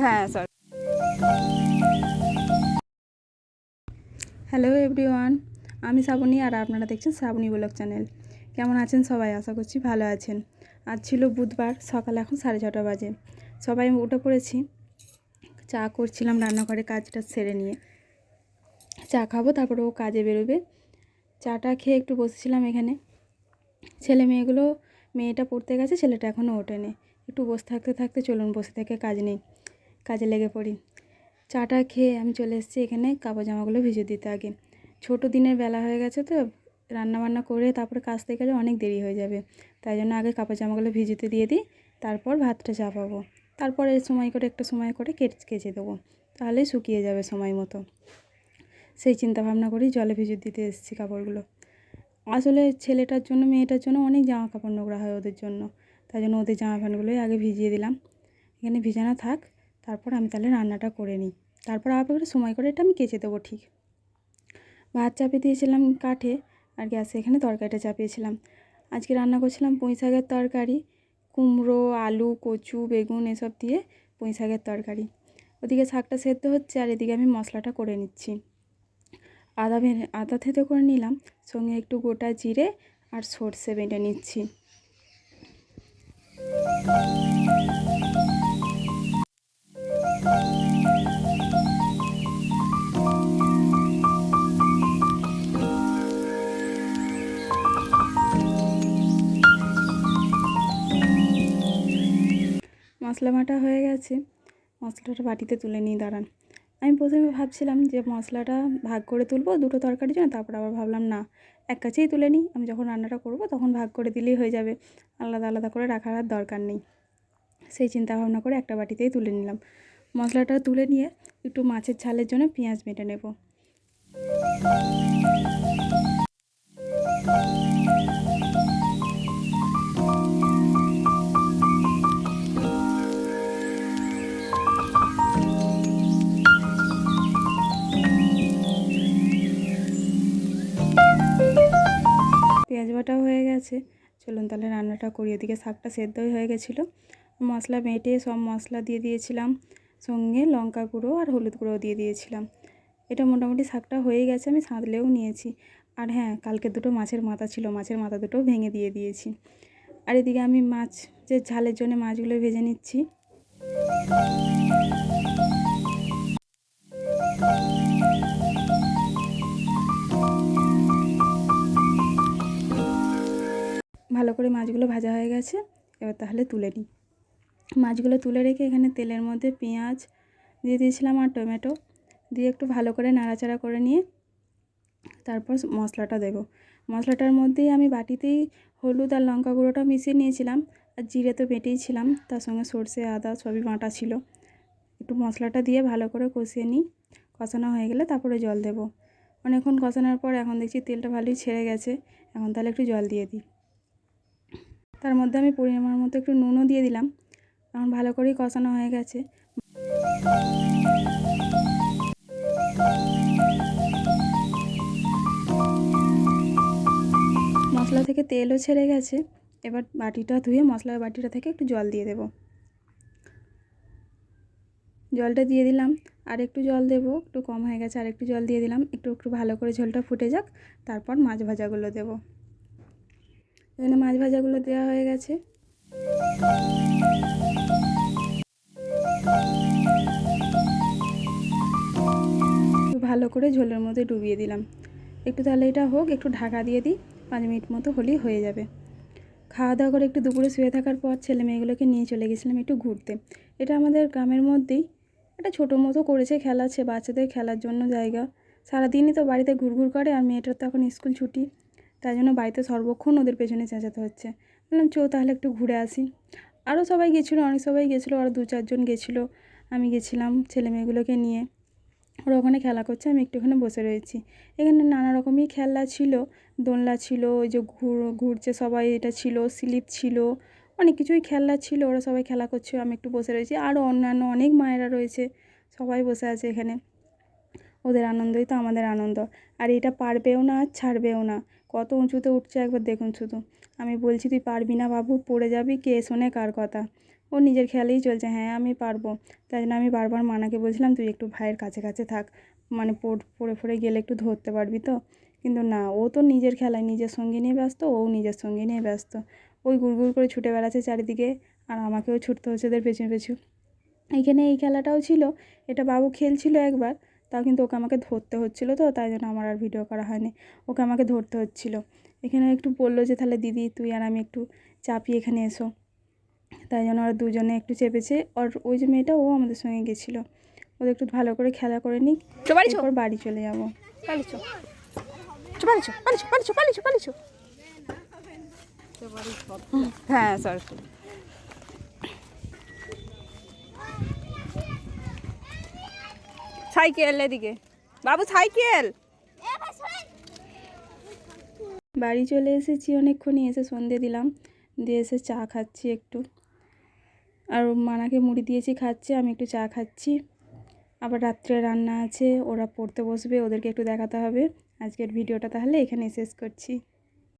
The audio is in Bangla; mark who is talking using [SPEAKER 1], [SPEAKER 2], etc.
[SPEAKER 1] হ্যাঁ সরি হ্যালো এভরিওয়ান আমি শ্রাবণী আর আপনারা দেখছেন শ্রাবণী ব্লগ চ্যানেল। কেমন আছেন সবাই? আশা করছি ভালো আছেন। আজ ছিল বুধবার, সকাল এখন সাড়ে ছটা বাজে। সবাই উঠে পড়েছি। চা করছিলাম রান্নাঘরে কাজটা সেরে নিয়ে। চা খাব, তারপরে ও কাজে বেরোবে। চাটা খেয়ে একটু বসেছিলাম এখানে। ছেলে মেয়েগুলো, মেয়েটা পড়তে গেছে, ছেলেটা এখনও ওঠেনি। একটু বসে থাকতে থাকতে চলুন, বসে থেকে কাজ নেই, কাজে লেগে পড়ি। চাটা খেয়ে আমি চলে এসেছি এখানে কাপড় জামাগুলো ভিজে দিতে আগে। ছোটো দিনের বেলা হয়ে গেছে তো রান্না বান্না করে তারপরে থেকে গেলে অনেক দেরি হয়ে যাবে। তাই জন্য আগে কাপড় জামাগুলো ভিজিতে দিয়ে দিই, তারপর ভাতটা চাপাবো। তারপরে সময় করে, একটা সময় করে কেটে, কেচে দেবো। তাহলেই শুকিয়ে যাবে সময় মতো। সেই চিন্তা ভাবনা করি জলে ভিজে দিতে এসেছি কাপড়গুলো। আসলে ছেলেটার জন্য, মেয়েটার জন্য অনেক জামা কাপড় নোংরা হয় ওদের জন্য। তাই জন্য ওদের জামা প্যান্টগুলোই আগে ভিজিয়ে দিলাম। এখানে ভিজানো থাক, তারপর আমি তাহলে রান্নাটা করে নিই। তারপর আবার সময় করে এটা আমি কেচে দেবো ঠিক। ভাত চাপিয়ে দিয়েছিলাম কাঠে আর গ্যাসে, এখানে তরকারিটা চাপিয়েছিলাম। আজকে রান্না করছিলাম পুঁই শাকের তরকারি, কুমড়ো, আলু, কচু, বেগুন এসব দিয়ে পুঁই শাকের তরকারি। ওদিকে শাকটা সেদ্ধ হচ্ছে আর এদিকে আমি মশলাটা করে নিচ্ছি। আদা আদা থেতে করে নিলাম, সঙ্গে একটু গোটা জিরে আর সর্ষে বেটে নিচ্ছি। মশলা বাটা হয়ে গেছে। মশলাটা বাটিতে তুলে নিয়ে দাঁড়ান। আমি প্রথমে ভাবছিলাম যে মশলাটা ভাগ করে তুলবো দুটো তরকারির জন্য, তারপর আবার ভাবলাম না। এক কাছেই তুলে নিই, আমি যখন রান্নাটা করব তখন ভাগ করে দিলেই হয়ে যাবে। আলাদা আলাদা করে রাখার আর দরকার নেই। সেই চিন্তা ভাবনা করে একটা বাটিতেই তুলে নিলাম। মশলাটা তুলে নিয়ে একটু মাছের ঝালের জন্য পেঁয়াজ মেটে নেব। পেঁয়াজ হয়ে গেছে। চলুন তাহলে রান্নাটা করি। ওদিকে শাকটা সেদ্ধই হয়ে গেছিল। মশলা বেটে সব মশলা দিয়ে দিয়েছিলাম। সঙ্গে লঙ্কা গুঁড়ো আর হলুদ গুঁড়ো দিয়ে দিয়েছিলাম। এটা মোটামুটি শাকটা হয়ে গেছে, আমি সাঁতলেও নিয়েছি। আর হ্যাঁ কালকে দুটো মাছের মাথা ছিল, মাছের মাথা দুটো ভেঙে দিয়ে দিয়েছি। আর এদিকে আমি মাছ, যে ঝালের জন্য মাছগুলো ভেজে নিচ্ছি। ভালো করে মাছগুলো ভাজা হয়ে গেছে, এবার তাহলে তুলে নিই। মাছগুলো তুলে রেখে এখানে তেলের মধ্যে পেঁয়াজ দিয়ে দিয়েছিলাম আর টমেটো দিয়ে একটু ভালো করে নাড়াচাড়া করে নিয়ে তারপর মশলাটা দেব। মশলাটার মধ্যেই আমি বাটিতেই হলুদ আর লঙ্কা গুঁড়োটা মিশিয়ে নিয়েছিলাম আর জিরে তো বেটেই ছিলাম, তার সঙ্গে সর্ষে, আদা সবই বাটা ছিল। একটু মশলাটা দিয়ে ভালো করে কষিয়ে নিই। কষানো হয়ে গেলে তারপরে জল দেব। অনেকক্ষণ কষানোর পর এখন দেখছি তেলটা ভালোই ছেড়ে গেছে, এখন তাহলে একটু জল দিয়ে দিই। তার মধ্যে আমি পরিমাণ মতো একটু নুনও দিয়ে দিলাম এখন ভালো করেই কষানো হয়ে গেছে। মশলা থেকে তেলও ছেড়ে গেছে, এবার বাটিটা ধুয়ে মশলার বাটিটা থেকে একটু জল দিয়ে দেব। জলটা দিয়ে দিলাম, আর একটু জল দেব, একটু কম হয়ে গেছে, আর একটু জল দিয়ে দিলাম, একটু একটু ভালো করে ঝোলটা ফুটে যাক, তারপর মাছ ভাজাগুলো দেবো। এখানে মাছ ভাজাগুলো দেওয়া হয়ে গেছে। ভালো করে ঝোলের মধ্যে ডুবিয়ে দিলাম। একটু তাহলে এটা হোক, একটু ঢাকা দিয়ে দিই, পাঁচ মিনিট মতো হলেই হয়ে যাবে। খাওয়া দাওয়া করে একটু দুপুরে শুয়ে থাকার পর ছেলে মেয়েগুলোকে নিয়ে চলে গেছিলাম একটু ঘুরতে। এটা আমাদের গ্রামের মধ্যেই একটা ছোটো মতো করেছে খেলাচ্ছে বাচ্চাদের খেলার জন্য জায়গা। সারাদিনই তো বাড়িতে ঘুরঘুর করে আর মেয়েটার তো এখন স্কুল ছুটি। তাই জন্য বাড়িতে সর্বক্ষণ ওদের পেছনে চেঁচাতে হচ্ছে। বললাম, চো, তাহলে একটু ঘুরে আসি। আরও সবাই গেছিল, অনেক সবাই গেছিল, আরও দু চারজন গেছিল। আমি গেছিলাম ছেলে মেয়েগুলোকে নিয়ে। ওরা ওখানে খেলা করছে, আমি একটুখানে বসে রয়েছি। এখানে নানা রকমই খেলা ছিল, দোলনা ছিল, ওই যে ঘুর, ঘুরছে সবাই, এটা ছিল, স্লিপ ছিল, অনেক কিছুই খেলা ছিল, ওরা সবাই খেলা করছে, আমি একটু বসে রয়েছি। আরও অন্যান্য অনেক মায়েরা রয়েছে, সবাই বসে আছে এখানে। ওদের আনন্দই তো আমাদের আনন্দ। আর এটা পারবেও না আর ছাড়বেও না। কত উঁচুতে উঠছে একবার দেখুন শুধু। আমি বলছি, তুই পারবি না বাবু, পড়ে যাবি, কে শোনে কার কথা? ও নিজের খেয়ালেই চলছে হ্যাঁ আমি পারব। তাই জন্য আমি বারবার মানাকে বলছিলাম, তুই একটু ভাইয়ের কাছে কাছে থাক। মানে পড়- পড়ে পড়ে গেলে একটু ধরতে পারবি তো? কিন্তু না, ও তো নিজের খেলায় নিজের সঙ্গে নিয়ে ব্যস্ত, ও নিজের সঙ্গে নিয়ে ব্যস্ত। ওই গুড়গুড় করে ছুটে বেড়াচ্ছে চারিদিকে, আর আমাকেও ছুটতে হচ্ছে ওদের পেছনে পেছু। এইখানে এই খেলাটাও ছিল, এটা বাবু খেলছিল একবার তাও কিন্তু ওকে আমাকে ধরতে হচ্ছিল তো তাই জন্য আমার আর ভিডিও করা হয়নি। ওকে আমাকে ধরতে হচ্ছিল। এখানে একটু বলল যে তাহলে দিদি তুই আর আমি একটু চাপি এখানে এসো। তাই জন্য ওরা দুজনে একটু চেপেছে। আর ওই যে মেয়েটা ও আমাদের সঙ্গে গেছিল। ওদের একটু ভালো করে খেলা করে নিক।
[SPEAKER 2] তো বাড়ি
[SPEAKER 1] চলে যাব।
[SPEAKER 2] হ্যাঁ সরি সাইকেল এদিকে। বাবু, সাইকেল!
[SPEAKER 1] বাড়ি চলে এসেছি অনেকক্ষণই, এসে সন্ধে দিলাম। দিয়ে এসে চা খাচ্ছি একটু। আর মানাকে মুড়ি দিয়েছি, খাচ্ছে, আমি একটু চা খাচ্ছি। আবার রাত্রে রান্না আছে, ওরা পড়তে বসবে, ওদেরকে একটু দেখাতে হবে। আজকের ভিডিওটা তাহলে এখানে শেষ করছি।